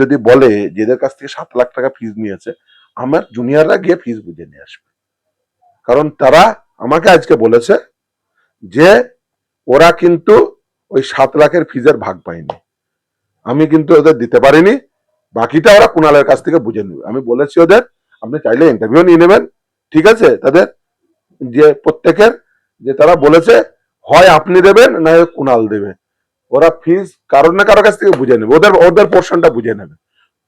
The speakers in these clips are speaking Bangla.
যদি বলে যে এদের কাছ থেকে সাত লাখ টাকা ফিজ নিয়েছে, আমার জুনিয়ররা গিয়ে ফিজ বুঝে নিয়ে আসবে। কারণ তারা আমাকে আজকে বলেছে যে ওরা কিন্তু ওই সাত লাখের ফিজের ভাগ পায়নি। আমি কিন্তু ওদের দিতে পারিনি, বাকিটা ওরা কুণালের কাছ থেকে বুঝে নেবে। আমি বলেছি ওদের, আপনি চাইলে ইন্টারভিউ নিয়ে নেবেন, ঠিক আছে? তাদের যে প্রত্যেকের, যে তারা বলেছে, হয় আপনি দেবেন, না কুণাল দেবে। ওরা ফিজ কারোর না কারোর কাছ থেকে বুঝে নেবে। ওদের ওদের পোর্শনটা বুঝে নেবে।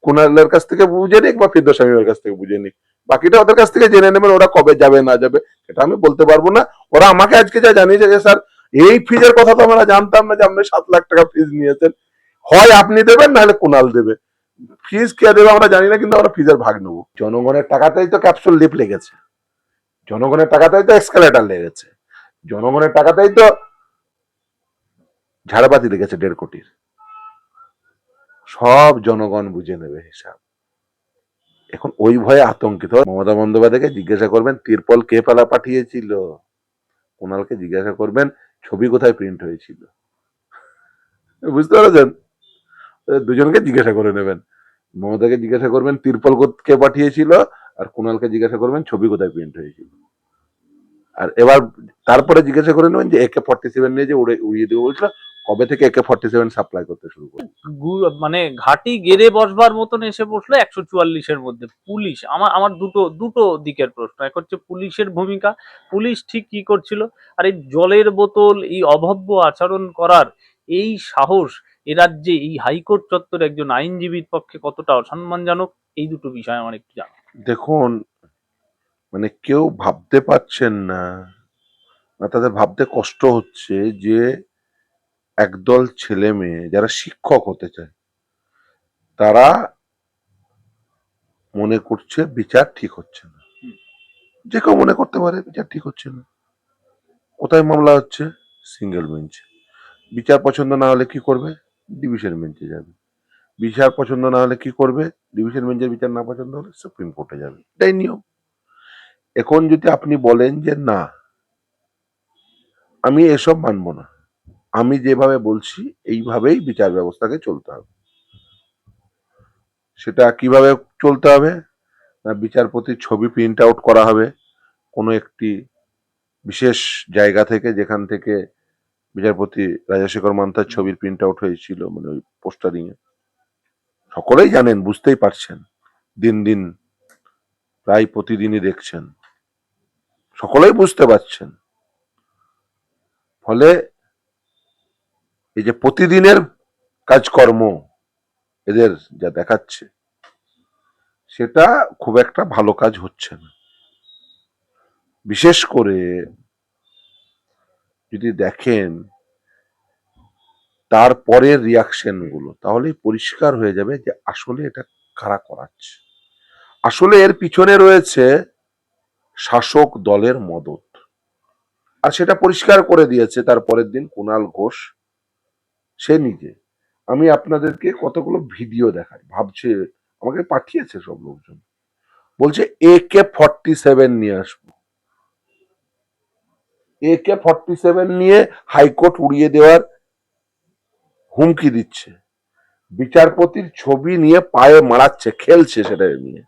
কুণালের কাছ থেকে বুঝে নিক বা ফিরদোস শামীমের কাছ থেকে বুঝে নিক। বাকিটা ওদের কাছ থেকে জেনে নেবেন ওরা কবে যাবে, না যাবে, সেটা আমি বলতে পারব না। ওরা আমাকে আজকে যা জানিয়েছে যে, স্যার, এই ফিজের কথা তো আমরা জানতাম না যে আপনি সাত লাখ টাকা ফিজ নিয়েছেন। হয় আপনি দেবেন, নাহলে কুণাল দেবে। ফিজ কে দেবে আমরা জানি না, কিন্তু আমরা ফিজের ভাগ নেব। জনগণের টাকাতেই তো ক্যাপসুল লিপ লেগেছে। জনগণের টাকাতেই তো এক্সকালেটার লেগেছে। জনগণের টাকাতেই তো ঝাড়বাতি লেগেছে দেড় কোটির। সব জনগণ বুঝে নেবে হিসাব। এখন ওই ভয়ে আতঙ্কিত। মমতা বন্দ্যোপাধ্যায়কে জিজ্ঞাসা করবেন, তিরপল কে পালা পাঠিয়েছিল? কুণালকে জিজ্ঞাসা করবেন, ছবি কোথায় প্রিন্ট হয়েছিল? বুঝতে পারছেন? দুজনকে জিজ্ঞাসা করে নেবেন। মমতাকে জিজ্ঞাসা করবেন, তিরপল কো- পাঠিয়েছিল? আর কুণালকে জিজ্ঞাসা করবেন, ছবি কোথায় প্রিন্ট হয়েছিল? আর এবার তারপরে জিজ্ঞাসা করে নেবেন যে একে ফর্টি সেভেন নিয়ে যে উড়ে উড়িয়ে দেবো বলছিল কবে থেকে একে ফর্টি সেভেন সাপ্লাই করতে শুরু করে মানে ঘাটি গেড়ে বসবার মতন এসে বসল একশো চুয়াল্লিশের মধ্যে। পুলিশ আমার আমার দুটো দুটো দিকের প্রশ্ন। এক হচ্ছে পুলিশের ভূমিকা পুলিশ ঠিক কি করছিল? আর এই জলের বোতল এই অভব্য আচরণ করার এই সাহস এ রাজ্যে এই হাইকোর্ট চত্বরে একজন আইনজীবীর পক্ষে কতটা অসম্মানজনক এই দুটো বিষয় আমার একটু জানা। দেখুন মানে কেউ ভাবতে পারছেন না তাদের ভাবতে কষ্ট হচ্ছে যে একদল ছেলে মেয়ে যারা শিক্ষক হতে চায় তারা মনে করছে বিচার ঠিক হচ্ছে না। যে কেউ মনে করতে পারে বিচার ঠিক হচ্ছে না। কোথায় মামলা হচ্ছে? সিঙ্গেল বেঞ্চে বিচার পছন্দ না হলে কি করবে? ডিভিশন বেঞ্চে যাবে। বিচার পছন্দ না হলে কি করবে? ডিভিশন বেঞ্চের বিচার না পছন্দ হলে সুপ্রিম কোর্টে যাবে। এটাই নিয়ম। এখন যদি আপনি বলেন যে না আমি এসব মানব না। আমি যেভাবে বলছি, এইভাবেই বিচার ব্যবস্থাকে চলতে হবে। সেটা কীভাবে চলতে হবে? না, বিচারপতির ছবি প্রিন্ট আউট করা হবে। কোনো একটি বিশেষ জায়গা থেকে যেখান থেকে বিচারপতি রাজাশেখর মান্তার ছবির প্রিন্ট আউট হয়েছিল মানে ওই পোস্টারিং এ। সকলেই জানেন, বুঝতেই পারছেন। দিন দিন, প্রায় প্রতিদিনই দেখছেন। সকলেই বুঝতে পারছেন। ফলে এই যে প্রতিদিনের কাজকর্ম এদের যা দেখাচ্ছে, সেটা খুব একটা ভালো কাজ হচ্ছে না। বিশেষ করে যদি দেখেন, তারপরের রিয়াকশনগুলো, তাহলেই পরিষ্কার হয়ে যাবে যে আসলে এটা কারা করাচ্ছে। আসলে এর পিছনে রয়েছে শাসক দলের মদত। আর সেটা পরিষ্কার করে দিয়েছে তার পরের দিন কুণাল ঘোষ। সে নিজে। আমি আপনাদেরকে কতগুলো ভিডিও দেখাই। ভাবছে, আমাকে পাঠিয়েছে সব লোকজন। বলছে এ কে ফর্টি সেভেন নিয়ে আসব। এ কে ফর্টি সেভেন নিয়ে হাইকোর্ট উড়িয়ে দেওয়ার হুমকি দিচ্ছে। বিচারপতির ছবি নিয়ে পায়ে মারাচ্ছে, খেলছে সেটা নিয়ে।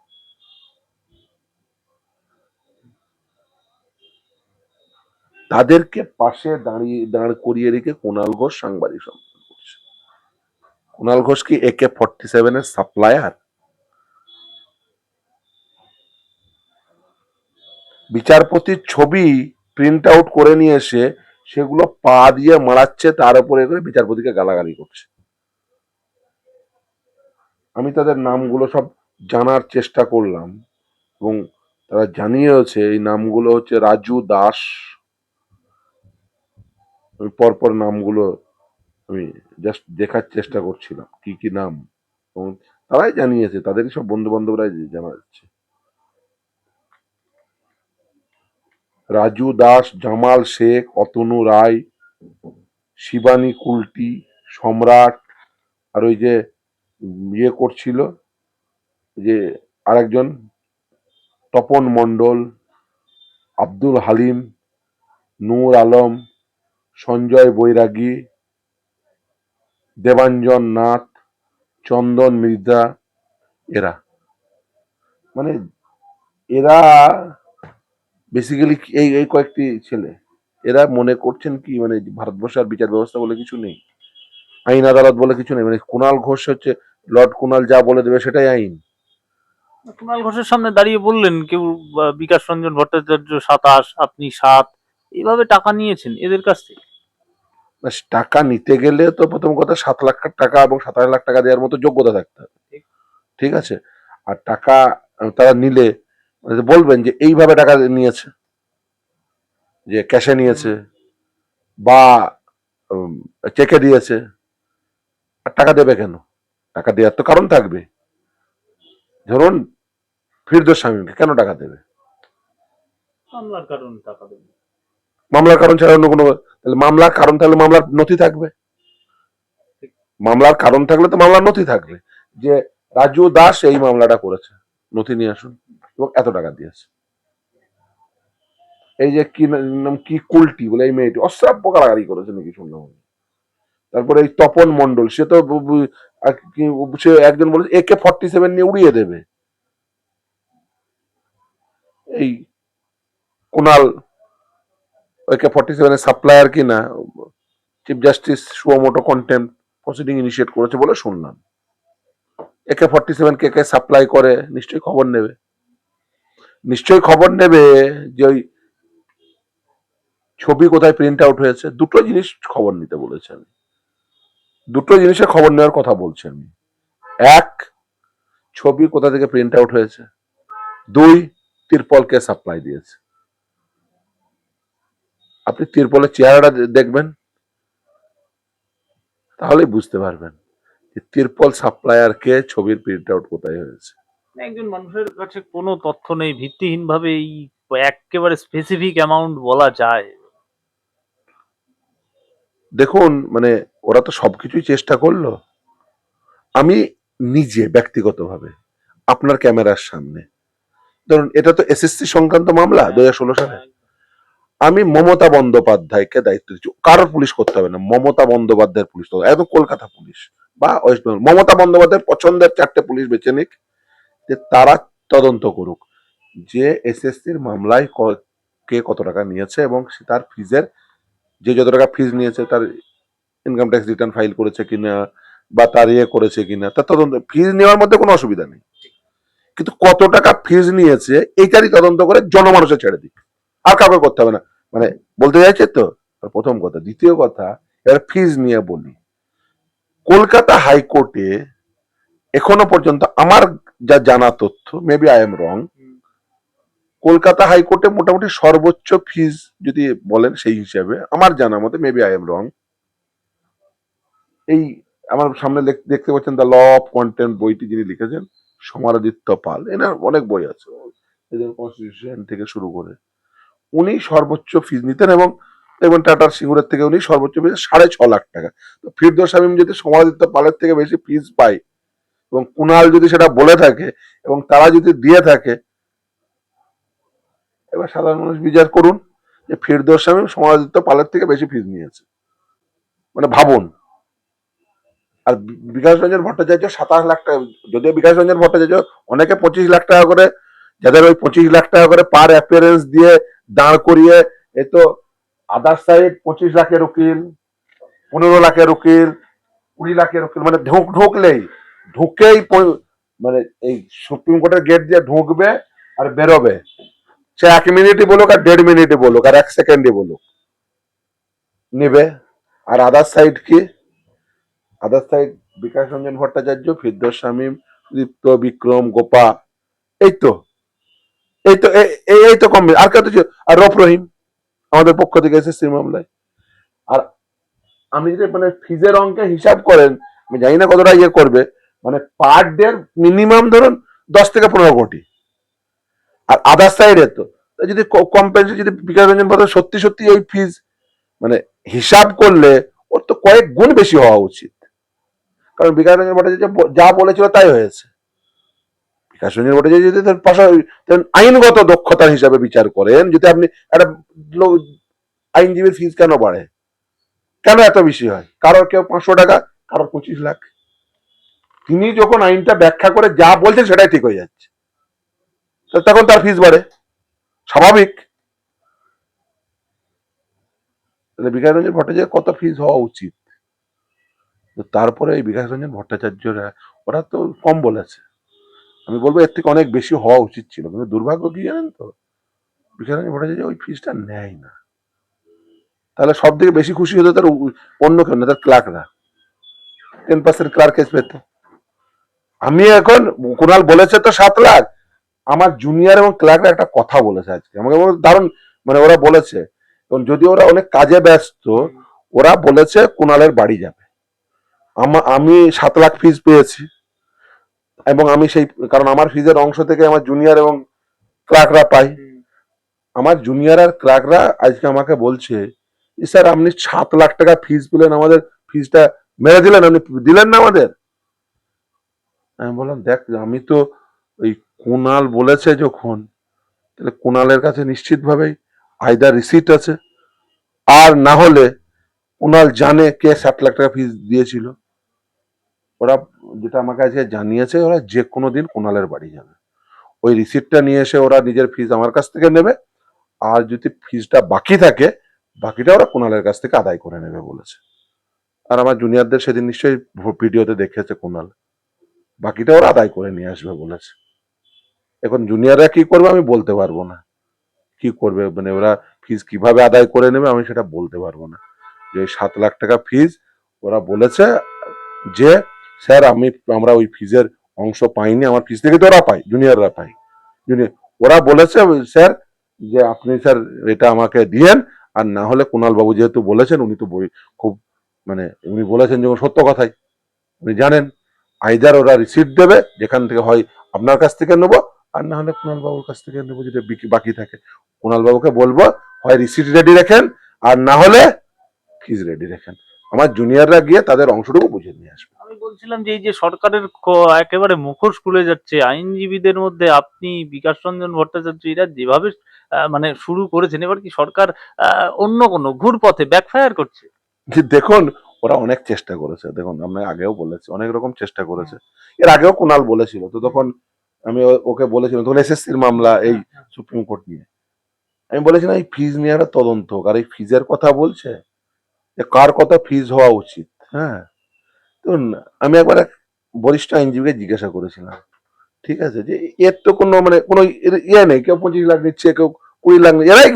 তাদেরকে পাশে দাঁড়িয়ে, দাঁড় করিয়ে রেখে কোনাল ঘোষ সাংবাদিক সম্মেলন। কুণাল ঘোষ কি একে ফর্টি সেভেনের সাপ্লায়ার বিচারপতির ছবি প্রিন্ট আউট করে নিয়ে এসে সেগুলো পা দিয়ে মারাচ্ছে, তার উপরে করে বিচারপতিকে গালাগালি করছে। আমি তাদের নামগুলো সব জানার চেষ্টা করলাম এবং তারা জানিয়েছে, এই নামগুলো হচ্ছে রাজু দাস। পরপর নামগুলো আমি জাস্ট দেখার চেষ্টা করছিলাম কি কি নাম। এবং তারাই জানিয়েছে, তাদেরই সব বন্ধু বান্ধবরাই জানা যাচ্ছে রাজু দাস, জামাল শেখ, অতনু রায়, শিবানী কুলটি, সম্রাট, আর ওই যে ইয়ে করছিল যে আরেকজন, তপন মণ্ডল, আব্দুল হালিম, নূর আলম, সঞ্জয় বৈরাগী দেবাঞ্জন নাথ চন্দন মৃদা এরা। মানে এরা বেসিক্যালি এই এই কয়েকটি ছেলে। এরা মনে করছেন কি মানে ভারতবর্ষের বিচার ব্যবস্থা বলে কিছু নেই। আইন আদালত বলে কিছু নেই। মানে কুণাল ঘোষ হচ্ছে, লর্ড কুণাল যা বলে দেবে সেটাই আইন। কুণাল ঘোষের সামনে দাঁড়িয়ে বললেন, কেউ বিকাশ রঞ্জন ভট্টাচার্য সাতাশ, আপনি সাত এইভাবে টাকা নিয়েছেন এদের কাছ থেকে? টাকা নিতে গেলে তো প্রথম কথা সাত লাখ টাকা এবং সাতাশ লাখ টাকা দেওয়ার মতো যোগ্যতা থাকতে হবে। ঠিক। আছে? আর টাকা তারা নিলে বলবেন যে এইভাবে টাকা নিয়েছে। যে ক্যাশে নিয়েছে বা চেকে দিয়েছে। আর টাকা দেবে কেন? টাকা দেওয়ার তো কারণ থাকবে। ধরুন ফিরদোস স্বামীকে কেন টাকা দেবে? মামলার কারণ টাকা দেবেন মামলার কারণ ছাড়া অন্য কোনো, তাহলে মামলার কারণ থাকলে মামলার নথি থাকবে। মামলার কারণ থাকলে তো মামলার নথি থাকবে। যে রাজু দাস এই মামলাটা করেছে। নথি নিয়ে আসুন। এবং এত টাকা দিয়েছে। এই যে কি নাম, কি কুলটি বলে এই মেয়েটি, অশ্রাব্য গালাগালি করেছে নাকি শুনলাম তারপরে এই তপন মন্ডল সে তো সে একজন বলেছে, একে ফর্টি সেভেন নিয়ে উড়িয়ে দেবে। এই কুনাল ওকে ফর্টি সেভেনের সাপ্লায়ার কিনা chief justice suo motu contempt proceeding initiate করেছে বলে শুনলাম। একে ফর্টি সেভেন কে কে সাপ্লাই করে, নিশ্চয়ই খবর নেবে। নিশ্চয়ই খবর নেবে যে ওই ছবি কোথায় প্রিন্ট আউট হয়েছে, দুটো জিনিস খবর নিতে বলেছে আমি। দুটো জিনিসের খবর নেওয়ার কথা বলছি আমি। এক, ছবি কোথা থেকে প্রিন্ট আউট হয়েছে? দুই, তিরপলকে সাপ্লাই দিয়েছে। আপনি তিরপলের চেহারাটা দেখবেন তাহলেই বুঝতে পারবেন যে তিরপল সাপ্লায়ার কে ছবির প্রিন্ট আউট কোথায় হয়েছে। একজন মানুষের কাছে কোনো তথ্য নেই ভিত্তিহীন ভাবে এই একেবারে স্পেসিফিক অ্যামাউন্ট বলা যায়। দেখুন মানে ওরা তো সবকিছুই চেষ্টা করল। আমি নিজে ব্যক্তিগতভাবে আপনার ক্যামেরার সামনে। ধরুন এটা তো এসএসসি সংক্রান্ত মামলা দু হাজার ষোলো সালে। আমি মমতা বন্দ্যোপাধ্যায়কে দায়িত্ব দিচ্ছি। কারোর পুলিশ করতে হবে না। মমতা বন্দ্যোপাধ্যায়ের পুলিশ তো। একদম কলকাতা পুলিশ বা ওয়েস্ট বেঙ্গল। মমতা বন্দ্যোপাধ্যায়ের পছন্দের চারটে পুলিশ বেছে নিক, যে তারা তদন্ত করুক। যে এসএসসির মামলায় ক- কত টাকা নিয়েছে এবং তার ফিজের, যে যত টাকা ফিজ নিয়েছে, তার ইনকাম ট্যাক্স রিটার্ন ফাইল করেছে কিনা বা তার ইয়ে করেছে কিনা, তার তদন্ত। ফিজ নেওয়ার মধ্যে কোনো অসুবিধা নেই। কিন্তু কত টাকা ফিজ নিয়েছে, এইটারই তদন্ত করে জনমানুষে ছেড়ে দিক। আর কাউকে করতে হবে না। মানে বলতে চাইছে তো? প্রথম কথা। দ্বিতীয় কথা, এবার ফিজ নিয়ে বলি। কলকাতা হাইকোর্টে এখনও পর্যন্ত আমার যা জানা তথ্য maybe I am wrong Kolkata হাইকোর্টে মোটামুটি সর্বোচ্চ ফিজ যদি বলেন সেই হিসাবে, আমার জানা মতে মেবি আই এম রং এই আমার সামনে দেখতে পাচ্ছেন দ্য ল অফ কন্টেন্ট বইটি যিনি লিখেছেন, সমারাদিত্য পাল। এনার অনেক বই আছে। কনস্টিটিউশন থেকে শুরু করে। উনি সর্বোচ্চ ফিজ নিতেন এবং দেখবেন টাটার সিঙ্গুরের থেকে উনি সর্বোচ্চ ফিজ সাড়ে ছ লাখ টাকা। তো ফিরদোস শামীম যদি সমারাদিত্য পালের থেকে বেশি ফিজ পায় এবং কুনাল যদি সেটা বলে থাকে এবং তারা যদি দিয়ে থাকে, এবার সাধারণ মানুষ বিচার করুন যে ফিরদোস শামীম সমারাদিত্য পালের থেকে বেশি ফিজ নিয়েছে। মানে ভাবুন। আর বিকাশ রঞ্জন ভট্টাচার্য সাতাশ লাখ টাকা, যদিও বিকাশ রঞ্জন ভট্টাচার্য অনেকে পঁচিশ লাখ টাকা করে, যাদের ওই পঁচিশ লাখ টাকা করে পার অ্যাপিয়ারেন্স দিয়ে দাঁড় করিয়ে এ তো আদার সাইড পঁচিশ লাখের উকিল, পনেরো লাখের উকিল, কুড়ি লাখের উকিল মানে ঢুক, ঢুকলেই, ঢুকেই মানে এই সুপ্রিম কোর্টের গেট দিয়ে ঢুকবে আর বেরোবে। সে এক মিনিটই বলুক আর দেড় মিনিটই বলুক আর এক সেকেন্ডই বলুক। নিবে। আর আদার সাইড কি? আদার সাইড বিকাশ রঞ্জন ভট্টাচার্য, ফিরদোস শামীম, সুদীপ্ত, বিক্রম, গোপা, এই তো। এই তো, এই- তো কম আর কেউ তো ছিল- আর রফ রহিম আমাদের পক্ষ থেকে এসএসসি মামলায়। আর আমি যদি মানে ফিজের অঙ্কে হিসাব করেন, আমি জানি না কতটা ইয়ে করবে। মানে পার ডে মিনিমাম ধরুন দশ থেকে পনেরো কোটি। আর আদার সাইডে তো যদি কম্পেন্সে যদি বিকাশ রঞ্জন ভট্টাচার্য সত্যি সত্যি এই ফিজ মানে হিসাব করলে ওর তো কয়েক গুণ বেশি হওয়া উচিত। কারণ বিকাশ রঞ্জন ভট্টাচার্য যা বলেছিল তাই হয়েছে। বিকাশ রঞ্জন যদি তার তার আইনগত দক্ষতা হিসাবে বিচার করেন, যদি আপনি একটা আইনজীবীর ফিজ কেন বাড়ে? কেন এত বেশি হয়? কারোর কেউ পাঁচশো টাকা, কারোর পঁচিশ লাখ। তিনি যখন আইনটা ব্যাখ্যা করে যা বলছেন সেটাই ঠিক হয়ে যাচ্ছে। তখন তার ফিজ বাড়ে। স্বাভাবিক। বিকাশ রঞ্জন ভট্টাচার্য কত ফিজ হওয়া উচিত? তারপরে এই বিকাশ রঞ্জন ভট্টাচার্যরা, ওরা তো কম বলেছে। আমি বলব এর থেকে অনেক বেশি হওয়া উচিত ছিল। কিন্তু দুর্ভাগ্য কি জানেন তো? রঞ্জন ভট্টাচার্য ওই ফিজটা নেয় না। তাহলে সব থেকে বেশি খুশি হতো তার অন্য কেউ না, তার ক্লার্করা টেন পার্সেন্ট ক্লার্ক কেস পেত। আমি এখন, কুণাল বলেছে তো সাত লাখ। আমার জুনিয়র এবং ক্লার্করা একটা কথা বলেছে আজকে। আমাকে দারুণ মানে ওরা বলেছে। এবং যদি ওরা অনেক কাজে ব্যস্ত, ওরা বলেছে কুণালের বাড়ি যাবে। আমি সাত লাখ ফিজ পেয়েছি। এবং আমি সেই কারণ আমার ফিজের অংশ থেকে আমার জুনিয়র এবং ক্লার্করা পাই আমার জুনিয়র আর ক্লার্করা আজকে আমাকে বলছে স্যার আপনি সাত লাখ টাকা ফিজ পেলেন আমাদের ফিজটা মেরে দিলেন আপনি দিলেন না আমাদের? আমি বললাম দেখ আমি তো ওই কুনাল বলেছে যখন তাহলে কুনালের কাছে নিশ্চিতভাবেই আইদার রিসিট আছে আর না হলে কুনাল জানে কে সাত লাখ টাকা ফিজ দিয়েছিল। ওরা যেটা আমাকে আজকে জানিয়েছে, ওরা যে কোনো দিন কুনালের বাড়ি যাবে। ওই রিসিপ্টটা নিয়ে এসে ওরা নিজের ফিজ আমার কাছ থেকে নেবে, আর যদি ফিজটা বাকি থাকে, বাকিটা ওরা কুনালের কাছ থেকে আদায় করে নেবে বলেছে। আর আমার জুনিয়রদের সেদিন নিশ্চয়ই ভিডিওতে দেখেছে কুনাল বাকিটা ওরা আদায় করে নিয়ে আসবে বলেছে। এখন জুনিয়ররা কি করবে আমি বলতে পারব না। কি করবে? মানে ওরা ফিজ কীভাবে আদায় করে নেবে আমি সেটা বলতে পারব না। যে সাত লাখ টাকা ফিজ ওরা বলেছে যে স্যার, আমি, আমরা ওই ফিজের অংশ পাইনি, আমার ফিজ থেকে তো ওরা পাই জুনিয়ররা পাই জুনিয়র ওরা বলেছে, স্যার, যে আপনি, স্যার, এটা আমাকে দিয়েন, আর না হলে কুণাল বাবু যেহেতু বলেছেন, উনি তো খুব মানে উনি বলেছেন যখন সত্য কথাই। উনি জানেন আইদার ওরা রিসিপ্ট দেবে, যেখান থেকে হয় আপনার কাছ থেকে নেব, আর না হলে কুণাল বাবুর কাছ থেকে নেব যেটা বাকি থাকে। কুণাল বাবুকে বলব, হয় রিসিপ্ট রেডি রাখেন, আর না হলে ফিজ রেডি রাখেন। আমার জুনিয়ররা গিয়ে তাদের অংশটুকু বুঝে নিয়ে আসবে। আমি বলছিলাম যে এই যে সরকারের একেবারে মুখোশ খুলে যাচ্ছে আইনজীবীদের মধ্যে আপনি বিকাশ রঞ্জন ভট্টাচার্য এরা যেভাবে মানে শুরু করেছেন এবার কি সরকার অন্য কোনো ঘুরপথে ব্যাকফায়ার করছে? দেখুন ওরা অনেক চেষ্টা করেছে দেখুন আমরা আগেও বলেছি অনেক রকম চেষ্টা করেছে। এর আগেও কুণাল বলেছিল তো তখন আমি ওকে বলেছিলাম তখন এসএসসির মামলা এই সুপ্রিম কোর্ট নিয়ে। আমি বলেছিলাম এই ফিজ নিয়ে একটা তদন্ত হোক। আর এই ফিজের কথা বলছে যে কার কত ফিজ হওয়া উচিত? হ্যাঁ। আমি একবার এক বরিষ্ঠ আইনজীবীকে জিজ্ঞাসা করেছিলাম, ঠিক আছে, যে এর তো কোনো মানে কোনো ইয়ে নেই, কেউ পঁচিশ লাখ নিচ্ছে কেউ কুড়ি লাখ নিচ্ছে এরাই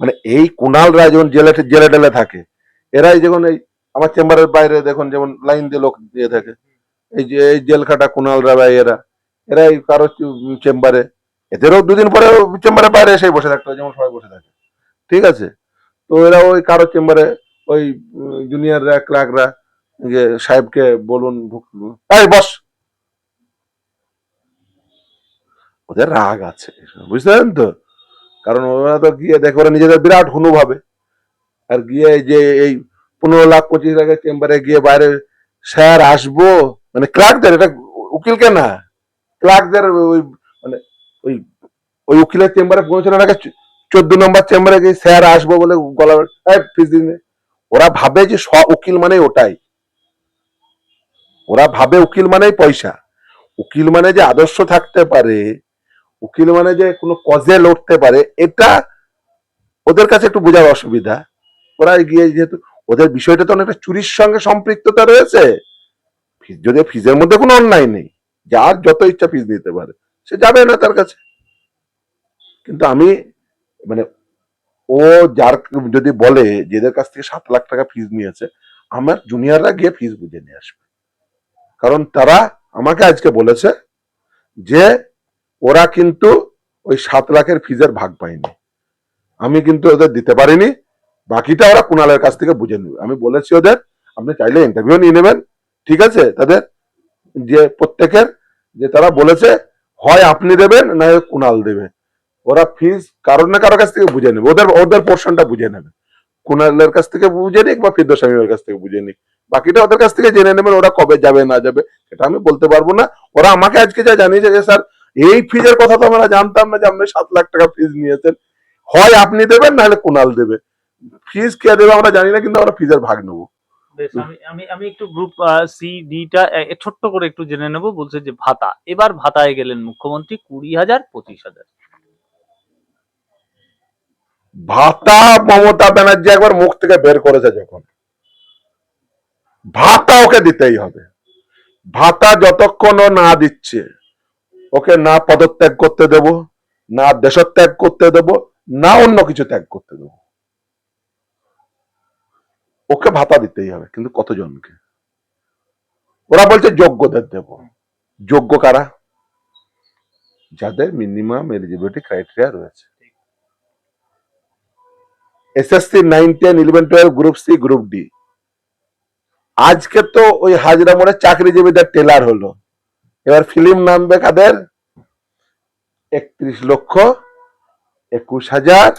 মানে এই কুণালরা যখন জেলে জেলে টেলে থাকে, এরাই যখন এই আমার চেম্বারের বাইরে দেখুন, যেমন লাইন দিয়ে লোক দিয়ে থাকে, এই যে, এই জেল খাটা কুণালরা বা এরা, এরাই কারও চেম্বারে, এদেরও দুদিন পরে চেম্বারের বাইরে এসে বসে থাকতে হয়, যেমন সবাই বসে থাকে, ঠিক আছে, তো এরা ওই কারও চেম্বারে, ওই জুনিয়ররা ক্লার্করা যে সাহেবকে বলুন এই, বস। ওদের রাগ আছে বুঝতে পারেন তো? কারণ ওরা তো গিয়ে দেখে, ওরা নিজেদের বিরাট হুনু ভাবে। আর গিয়ে যে এই পনেরো লাখ, পঁচিশ লাখের চেম্বারে গিয়ে বাইরে স্যার আসব মানে ক্লার্কদের, এটা উকিলকে না, ক্লার্কদের ওই মানে ওই ওই উকিলের চেম্বারে পৌঁছানোর আগে চোদ্দ নম্বর চেম্বারে গিয়ে স্যার আসব বলে গলা ফিস দিন। ওরা ভাবে যে স উকিল মানে ওটাই। ওরা ভাবে উকিল মানেই পয়সা। উকিল মানে যে আদর্শ থাকতে পারে, উকিল মানে যে কোনো কজে লড়তে পারে, এটা ওদের কাছে একটু বোঝার অসুবিধা। ওরা গিয়ে যেহেতু, ওদের বিষয়টা তো অনেকটা চুরির সঙ্গে সম্পৃক্ততা রয়েছে। যদিও ফিজের মধ্যে কোনো অন্যায় নেই, যার যত ইচ্ছা ফিজ দিতে পারে, সে যাবে না তার কাছে। কিন্তু আমি মানে ও যার, যদি বলে যেদের কাছ থেকে সাত লাখ টাকা ফিজ নিয়েছে, আমার জুনিয়ররা গিয়ে ফিজ বুঝে নিয়ে আসবে। কারণ তারা আমাকে আজকে বলেছে যে ওরা কিন্তু ওই সাত লাখের ফিজের ভাগ পায়নি। আমি কিন্তু ওদের দিতে পারিনি। বাকিটা ওরা কুণালের কাছ থেকে বুঝে নেবে। আমি বলেছি ওদের, আপনি চাইলে ইন্টারভিউ নিয়ে নেবেন। ঠিক আছে? তাদের যে প্রত্যেকের যে তারা বলেছে, হয় আপনি দেবেন, না কুণাল দেবে। ওরা ফিজ কারোর না কারোর কাছ থেকে বুঝে নেবে। ওদের ওদের পোর্শনটা বুঝে নেবে। কুণালের কাছ থেকে বুঝে নিক বা ফিরদোস স্বামীর কাছ থেকে বুঝে নিক। বাকিটা ওদের কাছ থেকে জেনে নেবেন ওরা কবে যাবে না যাবে সেটা আমি বলতে পারব না। ওরা আমাকে আজকে যা জানিয়েছে যে স্যার এই ফিজের কথা তো আমরা জানতাম না যে আপনি সাত লাখ টাকা ফিজ নিয়েছেন। হয় আপনি দেবেন নাহলে কুণাল দেবে। ফিজ কে দেবে আমরা জানি না কিন্তু আমরা ফিজের ভাগ নেব। আমি আমি একটু গ্রুপ সি ডিটা ছোট্ট করে একটু জেনে নেব। বলছে যে ভাতা। এবার ভাতায় গেলেন মুখ্যমন্ত্রী কুড়ি হাজার পঁচিশ হাজার। ভাতা মমতা ব্যানার্জি একবার মুখ থেকে বের করেছে যখন। ভাতা ওকে দিতেই হবে। ভাতা যতক্ষণ না দিচ্ছে, ওকে না পদত্যাগ করতে দেব, না দেশত্যাগ করতে দেব, না অন্য কিছু ত্যাগ করতে দেব। ওকে ভাতা দিতেই হবে, কিন্তু কতজনকে? ওরা বলছে যোগ্যদের দেব। যোগ্য কারা? যাদের মিনিমাম এলিজিবিলিটি ক্রাইটেরিয়া রয়েছে। SSC nine ten eleven twelve group C group D আজকে তো ওই হাজরা মোড়ে চাকরিজীবীদের টেলার হলো। এবার ফিল্ম নামবে কাদের? একত্রিশ লক্ষ, একুশ হাজার,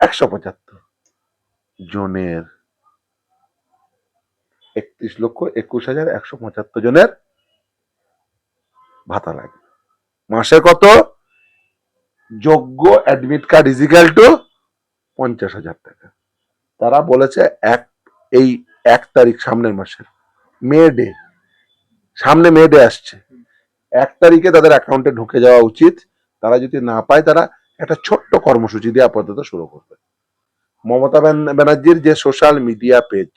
একশো পঁচাত্তর জনের। একত্রিশ লক্ষ, একুশ হাজার, একশো পঁচাত্তর জনের ভাতা লাগবে। মাসে কত? যোগ্য অ্যাডমিট কার্ড ইজিক্যাল টু পঞ্চাশ হাজার টাকা। তারা বলেছে এক, এই এক তারিখ সামনের মাসের, মে ডে, সামনে মে ডে আসছে। এক তারিখে তাদের অ্যাকাউন্টে ঢুকে যাওয়া উচিত। তারা যদি না পায়, তারা একটা ছোট্ট কর্মসূচি দিয়ে আপাতত শুরু করবে। মমতা ব্যানার্জির যে social media page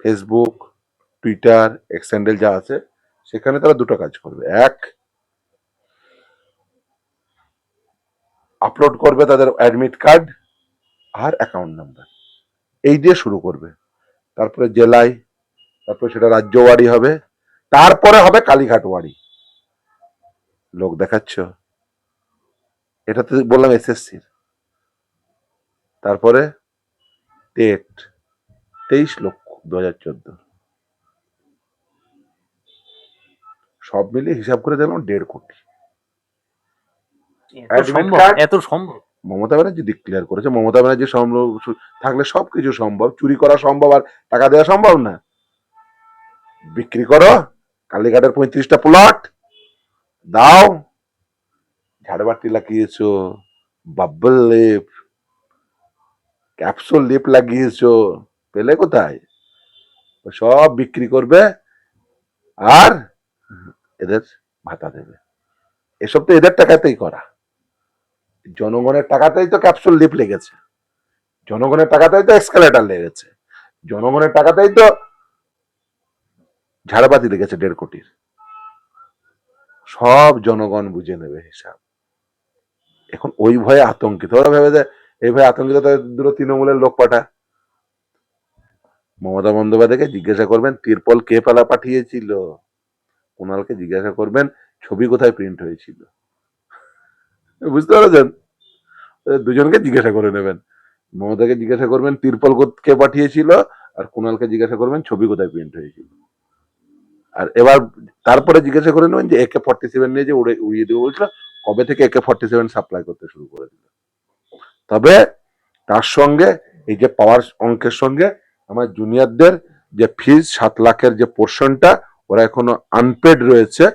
Facebook Twitter এক্সেন্ডেল যা আছে, সেখানে তারা দুটো কাজ করবে। এক আপলোড করবে তাদের অ্যাডমিট কার্ড আর অ্যাকাউন্ট নাম্বার এই দিয়ে শুরু করবে। তারপরে জেলায় তারপরে সেটা রাজ্য ওয়ারি হবে তারপরে হবে কালীঘাট ওয়ারি লোক দেখাচ্ছ? এটা তো বললাম এসএসসির। তারপরে টেট তেইশ লক্ষ দু হাজার চোদ্দ। সব মিলিয়ে হিসাব করে দেখলাম দেড় কোটি? এত সম্ভব? মমতা ব্যানার্জি ডিক্লেয়ার করেছে। মমতা ব্যানার্জি সম্ভব, থাকলে সবকিছু সম্ভব। চুরি করা সম্ভব আর টাকা দেওয়া সম্ভব না। বিক্রি করো, কালীঘাটের পঁয়ত্রিশটা প্লট দাও। ঝাড়বাতি লাগিয়েছো বাব্বল লিপ ক্যাপসুল লিপ লাগিয়েছো। পেলে কোথায়? সব বিক্রি করবে আর এদের ভাতা দেবে। এসব তো এদের টাকাতেই করা। জনগণের টাকাতেই তো ক্যাপসুল লিপ লেগেছে। জনগণের টাকাতেই তো এক্সকালেটার লেগেছে। জনগণের টাকাতেই তো ঝাড়বাতি লেগেছে দেড় কোটির। সব জনগণ বুঝে নেবে হিসাব। এখন ওই ভয়ে আতঙ্কিত। ওরা ভেবে যে, এই ভয়ে আতঙ্কিত দুটো তৃণমূলের লোক পাঠা। মমতা বন্দ্যোপাধ্যায়কে জিজ্ঞাসা করবেন, তিরপল কে পালা পাঠিয়েছিল? কুণালকে জিজ্ঞাসা করবেন, ছবি কোথায় প্রিন্ট হয়েছিল? বুঝতে পারছেন? দুজনকে জিজ্ঞাসা করে নেবেন। মমতাকে জিজ্ঞাসা করবেন, তিরপল কো- পাঠিয়েছিল, আর কুণালকে জিজ্ঞাসা করবেন, ছবি কোথায় প্রিন্ট হয়েছিল। আর এবার তারপরে জিজ্ঞাসা করে নেবেন যে একে ফর্টি সেভেন নিয়ে যে উড়ে উড়িয়ে দেবো বলছিল, কবে থেকে একে ফর্টি সেভেন সাপ্লাই করতে শুরু করে দিল। তবে তার সঙ্গে এই যে পাওয়ার অঙ্কের সঙ্গে আমার জুনিয়রদের যে ফিজ সাত লাখের যে পোর্শনটা ওরা এখনও আনপেড রয়েছে।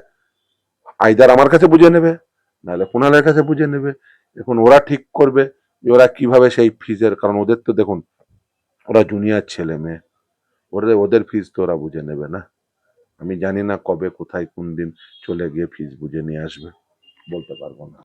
আইদার আমার কাছে বুঝে নেবে। নাহলে কুণালের কাছে বুঝে নেবে। এখন ওরা ঠিক করবে যে ওরা কীভাবে সেই ফিজের, কারণ ওদের তো দেখুন, ওরা জুনিয়র ছেলে মেয়ে। ওদের ওদের ফিজ তো ওরা বুঝে নেবে না। আমি জানি না কবে, কোথায়, কোন দিন চলে গিয়ে ফিজ বুঝে নিয়ে আসবে। বলতে পারব না।